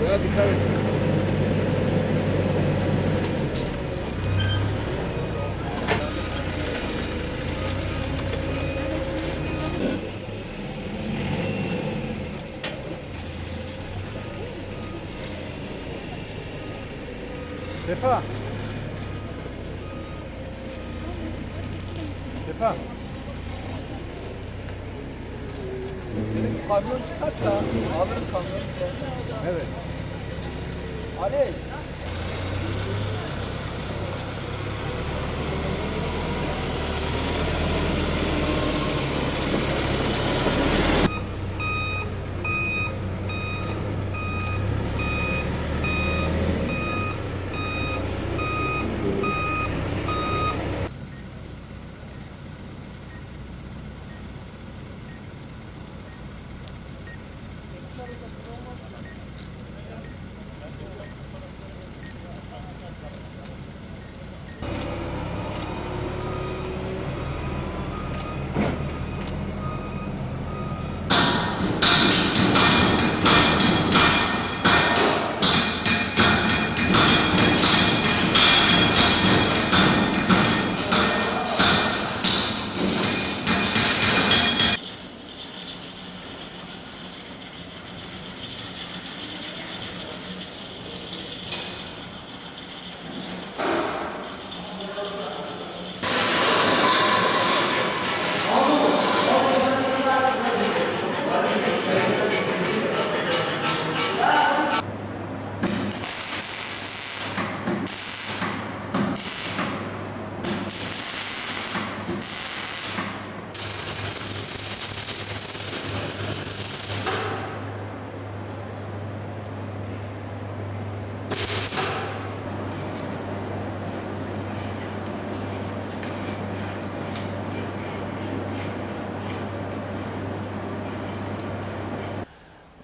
내가 뒷다리 Sefa. Sefa. Kamyon çıkarsa alırız kamyonu. Evet. Ali.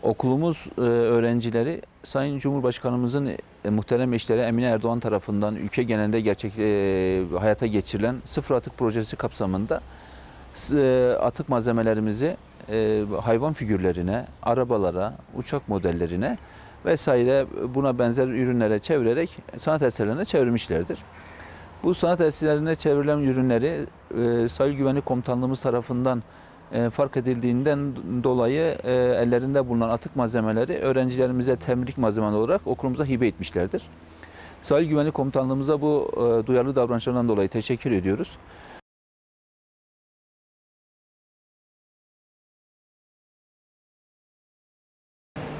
Okulumuz e, öğrencileri Sayın Cumhurbaşkanımızın e, muhterem eşleri Emine Erdoğan tarafından ülke genelinde gerçek e, hayata geçirilen sıfır atık projesi kapsamında atık malzemelerimizi hayvan figürlerine, arabalara, uçak modellerine vesaire buna benzer ürünlere çevirerek sanat eserlerine çevirmişlerdir. Bu sanat eserlerine çevrilen ürünleri e, Sahil Güvenlik Komutanlığımız tarafından fark edildiğinden dolayı e, ellerinde bulunan atık malzemeleri öğrencilerimize temlik malzemeleri olarak okulumuza hibe etmişlerdir. Sahil Güvenlik Komutanlığımıza bu e, duyarlı davranışlarından dolayı teşekkür ediyoruz.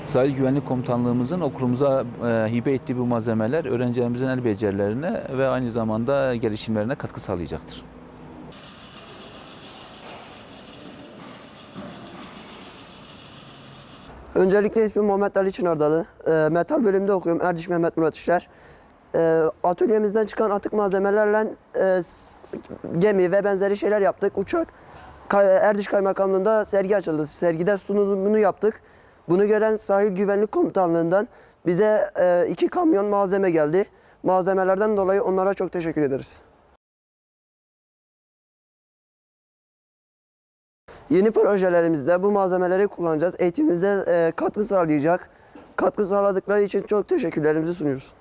Sahil Güvenlik Komutanlığımızın okulumuza e, hibe ettiği bu malzemeler öğrencilerimizin el becerilerine ve aynı zamanda gelişimlerine katkı sağlayacaktır. Öncelikle ismim Muhammed Ali Çınardalı. E, metal bölümünde okuyorum. Erdiş Mehmet Murat İşler. E, atölyemizden çıkan atık malzemelerle e, gemi ve benzeri şeyler yaptık. Uçak Erdiş Kaymakamlığı'nda sergi açıldı. Sergide sunumunu yaptık. Bunu gören Sahil Güvenlik Komutanlığı'ndan bize e, iki kamyon malzeme geldi. Malzemelerden dolayı onlara çok teşekkür ederiz. Yeni projelerimizde bu malzemeleri kullanacağız. Eğitimimize e, katkı sağlayacak. Katkı sağladıkları için çok teşekkürlerimizi sunuyoruz.